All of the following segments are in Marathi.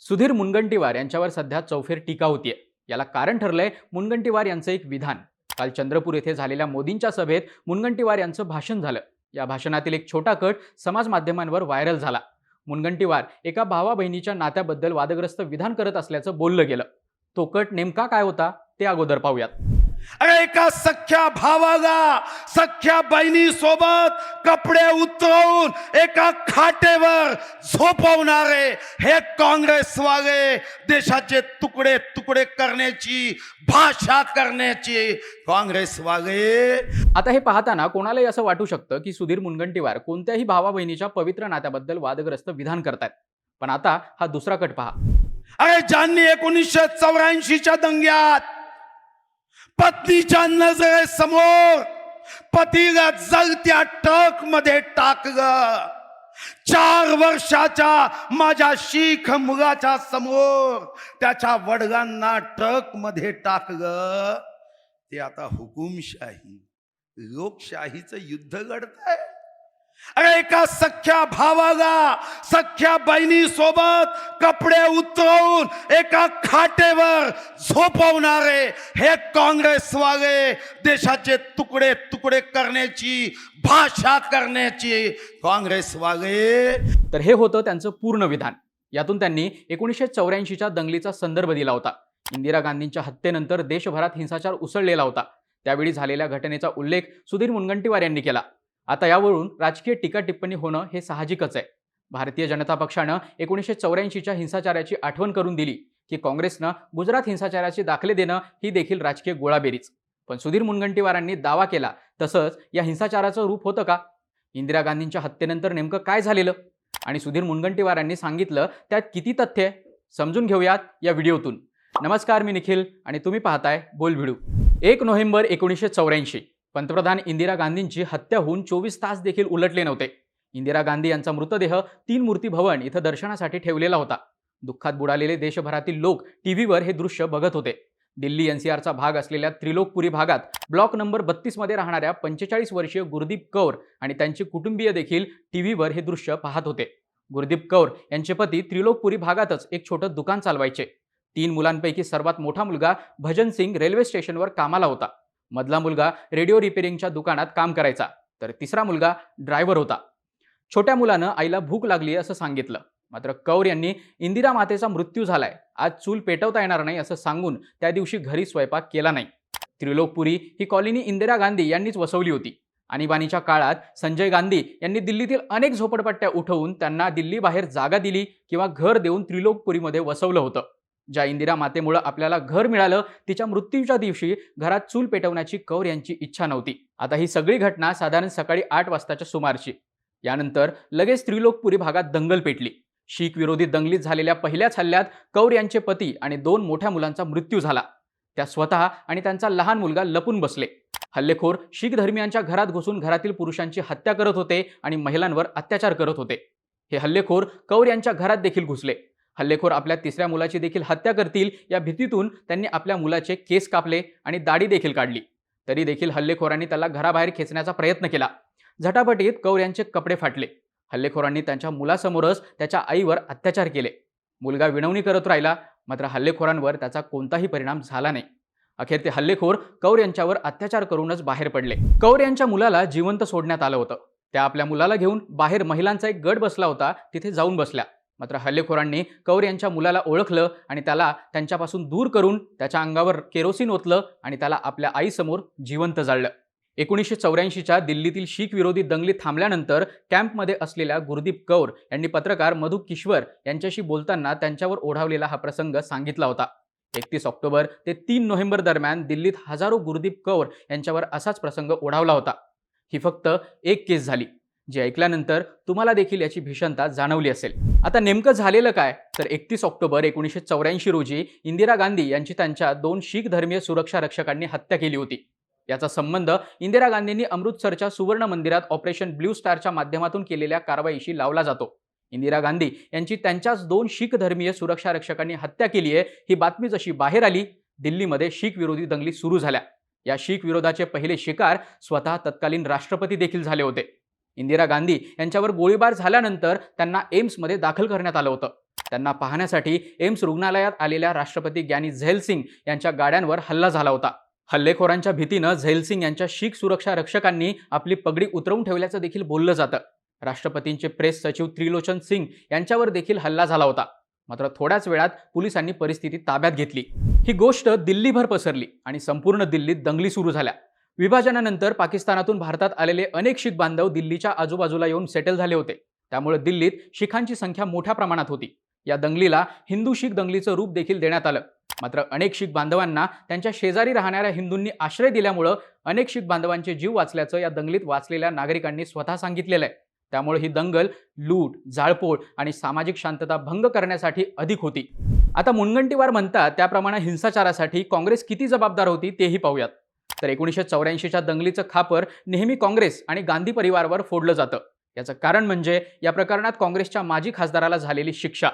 सुधीर मुनगंटीवार यांच्यावर सध्या चौफेर टीका होतीये. याला कारण ठरलंय मुनगंटीवार यांचं एक विधान. काल चंद्रपूर येथे झालेल्या मोदींच्या सभेत मुनगंटीवार यांचं भाषण झालं. या भाषणातील एक छोटा कट समाज माध्यमांवर व्हायरल झाला. मुनगंटीवार एका भावा बहिणीच्या नात्याबद्दल वादग्रस्त विधान करत असल्याचं बोललं गेलं. तो कट नेमका काय होता ते अगोदर पाहूयात. अरे एका सख्या भावाला सख्या बहिणी सोबत कपडे उतरवून एका खाटेवर झोपवणारे हे काँग्रेसवाले देशाचे तुकडे तुकडे करण्याची भाषा करण्याची काँग्रेसवाले. आता हे पाहताना कोणालाही असं वाटू शकतं की सुधीर मुनगंटीवार कोणत्याही भावा बहिणीच्या पवित्र नात्याबद्दल वादग्रस्त विधान करतायत. पण आता हा दुसरा कट पहा. अरे ज्यांनी एकोणीसशे चौऱ्याऐंशीच्या दंग्यात पत्नीच्या नजरेसमोर पतीला जलत्या टकमध्ये टाकलं. चार वर्षाच्या माझ्या शीख मुलाच्या समोर त्याच्या वडिलांना टकमध्ये टाकलं. ते आता हुकुमशाही लोकशाहीचं युद्ध घडतंय. अरे एका सख्या भावाला सख्या बहिणी सोबत कपडे उतरवून एका खाटेवर झोपवणारे हे काँग्रेसवाले देशाचे तुकडे तुकडे करण्याची भाषा करण्याची काँग्रेसवाले. तर हे होतं त्यांचं पूर्ण विधान. यातून त्यांनी एकोणीसशे चौऱ्याऐंशीच्या दंगलीचा संदर्भ दिला होता. इंदिरा गांधींच्या हत्येनंतर देशभरात हिंसाचार उसळलेला होता. त्यावेळी झालेल्या घटनेचा उल्लेख सुधीर मुनगंटीवार यांनी केला. आता यावरून राजकीय टीका टिप्पणी होणं हे साहजिकच आहे. भारतीय जनता पक्षानं एकोणीसशे चौऱ्याऐंशीच्या हिंसाचाराची आठवण करून दिली की काँग्रेसनं गुजरात हिंसाचाराचे दाखले देणं ही देखील राजकीय गोळाबेरीच. पण सुधीर मुनगंटीवारांनी दावा केला तसंच या हिंसाचाराचं रूप होतं का? इंदिरा गांधींच्या हत्येनंतर नेमकं काय झालेलं? आणि सुधीर मुनगंटीवारांनी सांगितलं त्यात किती तथ्य समजून घेऊयात या व्हिडिओतून. नमस्कार मी निखिल आणि तुम्ही पाहताय बोल व्हिडिओ एक नोव्हेंबर एकोणीसशे चौऱ्याऐंशी. पंतप्रधान इंदिरा गांधींची हत्या होऊन चोवीस तास देखील उलटले नव्हते. इंदिरा गांधी यांचा मृतदेह तीन मूर्ती भवन इथं दर्शनासाठी ठेवलेला होता. दुःखात बुडालेले देशभरातील लोक टीव्हीवर हे दृश्य बघत होते. दिल्ली एनसीआरचा भाग असलेल्या त्रिलोकपुरी भागात ब्लॉक नंबर बत्तीसमध्ये राहणाऱ्या पंचेचाळीस वर्षीय गुरदीप कौर आणि त्यांचे कुटुंबीय देखील टीव्हीवर हे दृश्य पाहत होते. गुरदीप कौर यांचे पती त्रिलोकपुरी भागातच एक छोटं दुकान चालवायचे. तीन मुलांपैकी सर्वात मोठा मुलगा भजन सिंग रेल्वे स्टेशनवर कामाला होता. मधला मुलगा रेडिओ रिपेरिंगच्या दुकानात काम करायचा. तर तिसरा मुलगा ड्रायव्हर होता. छोट्या मुलानं आईला भूक लागली असं सांगितलं. मात्र कौर यांनी इंदिरा मातेचा मृत्यू झालाय. आज चूल पेटवता येणार नाही असं सांगून त्या दिवशी घरी स्वयंपाक केला नाही. त्रिलोकपुरी ही कॉलनी इंदिरा गांधी यांनीच वसवली होती. आणीबाणीच्या काळात संजय गांधी यांनी दिल्लीतील अनेक झोपडपट्ट्या उठवून त्यांना दिल्लीबाहेर जागा दिली किंवा घर देऊन त्रिलोकपुरीमध्ये वसवलं होतं. ज्या इंदिरा मातेमुळं आपल्याला घर मिळालं तिच्या मृत्यूच्या दिवशी घरात चूल पेटवण्याची कौर यांची इच्छा नव्हती. आता ही सगळी घटना साधारण सकाळी आठ वाजताच्या सुमारची यानंतर लगेच त्रिलोकपुरी भागात दंगल पेटली. शीख विरोधी दंगलीत झालेल्या पहिल्याच हल्ल्यात कौर यांचे पती आणि दोन मोठ्या मुलांचा मृत्यू झाला. त्या स्वतः आणि त्यांचा लहान मुलगा लपून बसले. हल्लेखोर शीख धर्मियांच्या घरात घुसून घरातील पुरुषांची हत्या करत होते आणि महिलांवर अत्याचार करत होते. हे हल्लेखोर कौर यांच्या घरात देखील घुसले. हल्लेखोर आपल्या तिसऱ्या मुलाची देखील हत्या करतील. या भीतीतून त्यांनी आपल्या मुलाचे केस कापले आणि दाढी देखील काढली. तरी देखील हल्लेखोरांनी त्याला घराबाहेर खेचण्याचा प्रयत्न केला. झटापटीत कौर यांचे कपडे फाटले. हल्लेखोरांनी त्यांच्या मुलासमोरच त्याच्या आईवर अत्याचार केले. मुलगा विनवणी करत राहिला मात्र हल्लेखोरांवर त्याचा कोणताही परिणाम झाला नाही. अखेर ते हल्लेखोर कौर यांच्यावर अत्याचार करूनच बाहेर पडले. कौर यांच्या मुलाला जिवंत सोडण्यात आलं होतं. त्या आपल्या मुलाला घेऊन बाहेर महिलांचा एक गट बसला होता तिथे जाऊन बसल्या. मात्र हल्लेखोरांनी कौर यांच्या मुलाला ओळखलं आणि त्याला त्यांच्यापासून दूर करून त्याच्या अंगावर केरोसिन ओतलं आणि त्याला आपल्या आईसमोर जिवंत जाळलं. एकोणीसशे चौऱ्याऐंशीच्या दिल्लीतील शीख विरोधी दंगली थांबल्यानंतर कॅम्पमध्ये असलेल्या गुरदीप कौर यांनी पत्रकार मधु किश्वर यांच्याशी बोलताना त्यांच्यावर ओढावलेला हा प्रसंग सांगितला होता. एकतीस ऑक्टोबर ते तीन नोव्हेंबर दरम्यान दिल्लीत हजारो गुरदीप कौर यांच्यावर असाच प्रसंग ओढावला होता. ही फक्त एक केस झाली. जे ऐकल्यानंतर तुम्हाला देखील याची भीषणता जाणवली असेल. आता नेमकं झालेलं काय? तर एकतीस ऑक्टोबर एकोणीसशे चौऱ्याऐंशी रोजी इंदिरा गांधी यांची त्यांच्या दोन शीख धर्मीय सुरक्षा रक्षकांनी हत्या केली होती. याचा संबंध इंदिरा गांधींनी अमृतसरच्या सुवर्ण मंदिरात ऑपरेशन ब्ल्यू स्टारच्या माध्यमातून केलेल्या कारवाईशी लावला जातो. इंदिरा गांधी यांची त्यांच्याच दोन शीख धर्मीय सुरक्षा रक्षकांनी हत्या केली आहे ही बातमी जशी बाहेर आली दिल्लीमध्ये शीख विरोधी दंगली सुरू झाल्या. या शीख विरोधाचे पहिले शिकार स्वतः तत्कालीन राष्ट्रपती देखील झाले होते. इंदिरा गांधी यांच्यावर गोळीबार झाल्यानंतर त्यांना एम्समध्ये दाखल करण्यात आलं होतं. त्यांना पाहण्यासाठी एम्स रुग्णालयात आलेल्या राष्ट्रपती ग्यानी झैल सिंग यांच्या गाड्यांवर हल्ला झाला होता. हल्लेखोरांच्या भीतीनं झैल सिंग यांच्या शीख सुरक्षा रक्षकांनी आपली पगडी उतरवून ठेवल्याचं देखील बोललं जातं. राष्ट्रपतींचे प्रेस सचिव त्रिलोचन सिंग यांच्यावर देखील हल्ला झाला होता. मात्र थोड्याच वेळात पोलिसांनी परिस्थिती ताब्यात घेतली. ही गोष्ट दिल्लीभर पसरली आणि संपूर्ण दिल्लीत दंगली सुरू झाल्या. विभाजनानंतर पाकिस्तानातून भारतात आलेले अनेक शीख बांधव दिल्लीच्या आजूबाजूला येऊन सेटल झाले होते. त्यामुळे दिल्लीत शिखांची संख्या मोठ्या प्रमाणात होती. या दंगलीला हिंदू शीख दंगलीचं रूप देखील देण्यात आलं. मात्र अनेक शीख बांधवांना त्यांच्या शेजारी राहणाऱ्या हिंदूंनी आश्रय दिल्यामुळं अनेक शीख बांधवांचे जीव वाचल्याचं या दंगलीत वाचलेल्या नागरिकांनी स्वतः सांगितलेलं आहे. त्यामुळे ही दंगल लूट जाळपोळ आणि सामाजिक शांतता भंग करण्यासाठी अधिक होती. आता मुनगंटीवार म्हणतात त्याप्रमाणे हिंसाचारासाठी काँग्रेस किती जबाबदार होती तेही पाहूयात. तर एकोणीसशे चौऱ्याऐंशीच्या दंगलीचं खापर नेहमी काँग्रेस आणि गांधी परिवारावर फोडलं जातं. याचं कारण म्हणजे या प्रकरणात काँग्रेसच्या माजी खासदाराला झालेली शिक्षा.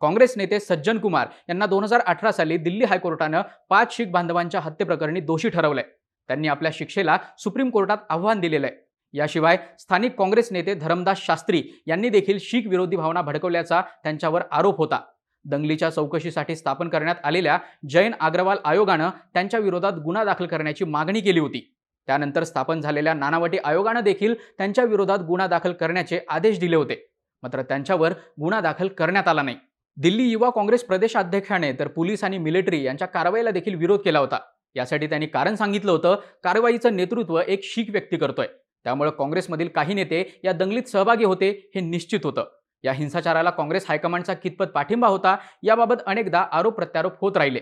काँग्रेस नेते सज्जन कुमार यांना दोन हजार अठरा साली दिल्ली हायकोर्टानं पाच शीख बांधवांच्या हत्येप्रकरणी दोषी ठरवलंय. त्यांनी आपल्या शिक्षेला सुप्रीम कोर्टात आव्हान दिलेलं आहे याशिवाय स्थानिक काँग्रेस नेते धरमदास शास्त्री यांनी देखील शीख विरोधी भावना भडकवल्याचा त्यांच्यावर आरोप होता. दंगलीच्या चौकशीसाठी स्थापन करण्यात आलेल्या जैन अग्रवाल आयोगानं त्यांच्या विरोधात गुन्हा दाखल करण्याची मागणी केली होती. त्यानंतर स्थापन झालेल्या नानावटी आयोगानं देखील त्यांच्या विरोधात गुन्हा दाखल करण्याचे आदेश दिले होते. मात्र त्यांच्यावर गुन्हा दाखल करण्यात आला नाही. दिल्ली युवा काँग्रेस प्रदेशाध्यक्षाने तर पोलीस आणि मिलिटरी यांच्या कारवाईला देखील विरोध केला होता. यासाठी त्यांनी कारण सांगितलं होतं कारवाईचं नेतृत्व एक शीख व्यक्ती करतोय. त्यामुळे काँग्रेसमधील काही नेते या दंगलीत सहभागी होते हे निश्चित होतं. या हिंसाचाराला काँग्रेस हायकमांडचा कितपत पाठिंबा होता याबाबत अनेकदा आरोप प्रत्यारोप होत राहिले.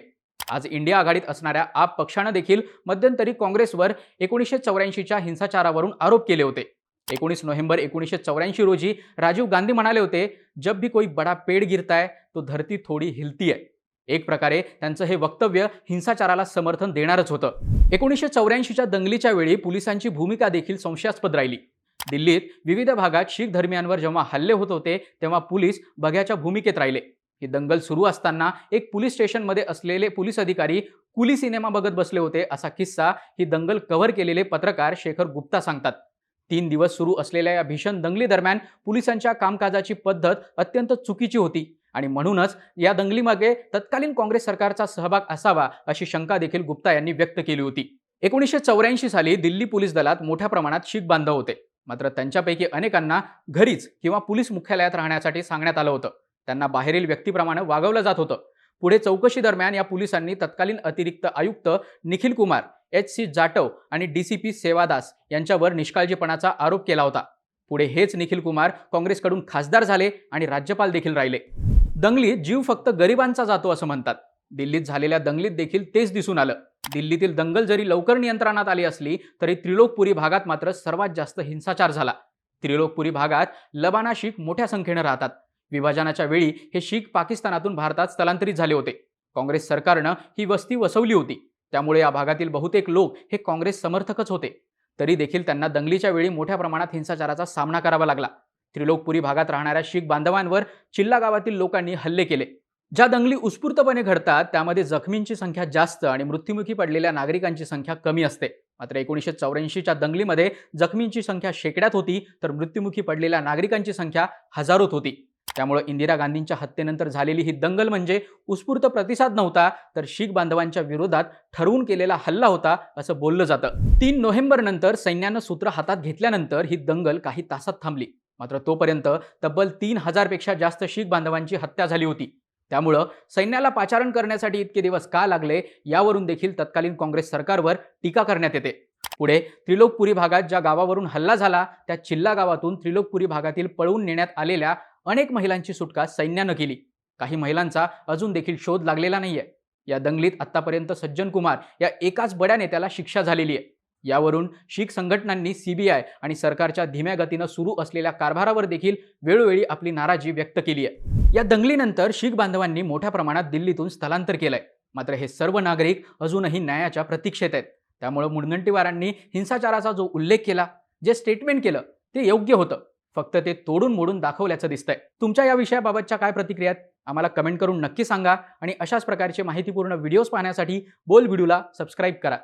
आज इंडिया आघाडीत असणाऱ्या आप पक्षानं देखील मध्यंतरी काँग्रेसवर एकोणीसशे चौऱ्याऐंशीच्या हिंसाचारावरून आरोप केले होते. एकोणीस नोव्हेंबर एकोणीसशे चौऱ्याऐंशी रोजी राजीव गांधी म्हणाले होते जब भी कोई बडा पेड गिरताय तो धरती थोडी हिलती आहे एक प्रकारे त्यांचं हे वक्तव्य हिंसाचाराला समर्थन देणारच होतं. एकोणीसशे चौऱ्याऐंशीच्या दंगलीच्या वेळी पोलिसांची भूमिका देखील संशयास्पद राहिली. दिल्लीत विविध भागात शीख धर्मियांवर जेव्हा हल्ले होत होते तेव्हा पोलीस बघ्याच्या भूमिकेत राहिले. ही दंगल सुरू असताना एक पोलीस स्टेशनमध्ये असलेले पोलीस अधिकारी कुली सिनेमा बघत बसले होते. असा किस्सा ही दंगल कव्हर केलेले पत्रकार शेखर गुप्ता सांगतात. तीन दिवस सुरू असलेल्या या भीषण दंगलीदरम्यान पोलिसांच्या कामकाजाची पद्धत अत्यंत चुकीची होती आणि म्हणूनच या दंगलीमागे तत्कालीन काँग्रेस सरकारचा सहभाग असावा अशी शंका देखील गुप्ता यांनी व्यक्त केली होती. एकोणीसशे चौऱ्याऐंशी साली दिल्ली पोलीस दलात मोठ्या प्रमाणात शीख बांधव होते. मात्र त्यांच्यापैकी अनेकांना घरीच किंवा पोलीस मुख्यालयात राहण्यासाठी सांगण्यात आलं होतं. त्यांना बाहेरील व्यक्तीप्रमाणे वागवलं जात होतं. पुढे चौकशी दरम्यान या पोलिसांनी तत्कालीन अतिरिक्त आयुक्त निखिल कुमार एच सी जाटव आणि डी सी पी सेवादास यांच्यावर निष्काळजीपणाचा आरोप केला होता. पुढे हेच निखिल कुमार काँग्रेसकडून खासदार झाले आणि राज्यपाल देखील राहिले. दंगलीत जीव फक्त गरिबांचा जातो असं म्हणतात. दिल्लीत झालेल्या दंगलीत देखील तेच दिसून आलं. दिल्लीतील दंगल जरी लवकर नियंत्रणात आली असली तरी त्रिलोकपुरी भागात मात्र सर्वात जास्त हिंसाचार झाला. त्रिलोकपुरी भागात लबाना शीख मोठ्या संख्येनं राहतात. विभाजनाच्या वेळी हे शीख पाकिस्तानातून भारतात स्थलांतरित झाले होते. काँग्रेस सरकारनं ही वस्ती वसवली होती. त्यामुळे या भागातील बहुतेक लोक हे काँग्रेस समर्थकच होते. तरी देखील त्यांना दंगलीच्या वेळी मोठ्या प्रमाणात हिंसाचाराचा सामना करावा लागला. त्रिलोकपुरी भागात राहणाऱ्या शीख बांधवांवर चिल्ला गावातील लोकांनी हल्ले केले. ज्या दंगली उत्स्फूर्तपणे घडतात त्यामध्ये जखमींची संख्या जास्त आणि मृत्युमुखी पडलेल्या नागरिकांची संख्या कमी असते. मात्र एकोणीसशे चौऱ्याऐंशीच्या दंगलीमध्ये जखमींची संख्या शेकड्यात होती तर मृत्युमुखी पडलेल्या नागरिकांची संख्या हजारोत होती. त्यामुळे इंदिरा गांधींच्या हत्येनंतर झालेली ही दंगल म्हणजे उत्स्फूर्त प्रतिसाद नव्हता तर शीख बांधवांच्या विरोधात ठरवून केलेला हल्ला होता असं बोललं जातं. तीन नोव्हेंबर नंतर सैन्यानं सूत्र हातात घेतल्यानंतर ही दंगल काही तासात थांबली. मात्र तोपर्यंत तब्बल तीन हजारपेक्षा जास्त शीख बांधवांची हत्या झाली होती. त्यामुळं सैन्याला पाचारण करण्यासाठी इतके दिवस का लागले यावरून देखील तत्कालीन काँग्रेस सरकारवर टीका करण्यात येते. पुढे त्रिलोकपुरी भागात ज्या गावावरून हल्ला झाला त्या चिल्ला गावातून त्रिलोकपुरी भागातील पळवून नेण्यात आलेल्या अनेक महिलांची सुटका सैन्यानं केली. काही महिलांचा अजून देखील शोध लागलेला नाहीये. या दंगलीत आतापर्यंत सज्जन कुमार या एकाच बड्या नेत्याला शिक्षा झालेली आहे. यावरून शीख संघटनांनी सीबीआय आणि सरकारच्या धीम्या गतीनं सुरू असलेल्या कारभारावर देखील वेळोवेळी आपली नाराजी व्यक्त केली आहे. या दंगलीनंतर शीख बांधवांनी मोठ्या प्रमाणात दिल्लीतून स्थलांतर केलंय. मात्र हे सर्व नागरिक अजूनही न्यायाच्या प्रतीक्षेत आहेत. त्यामुळे मुनगंटीवारांनी हिंसाचाराचा जो उल्लेख केला जे स्टेटमेंट केलं ते योग्य होतं. फक्त ते तोडून मोडून दाखवल्याचं दिसतंय. तुमच्या या विषयाबाबतच्या काय प्रतिक्रिया आहेत? आम्हाला कमेंट करून नक्की सांगा आणि अशाच प्रकारचे माहितीपूर्ण व्हिडिओज पाहण्यासाठी बोल व्हिडिओला सबस्क्राईब करा.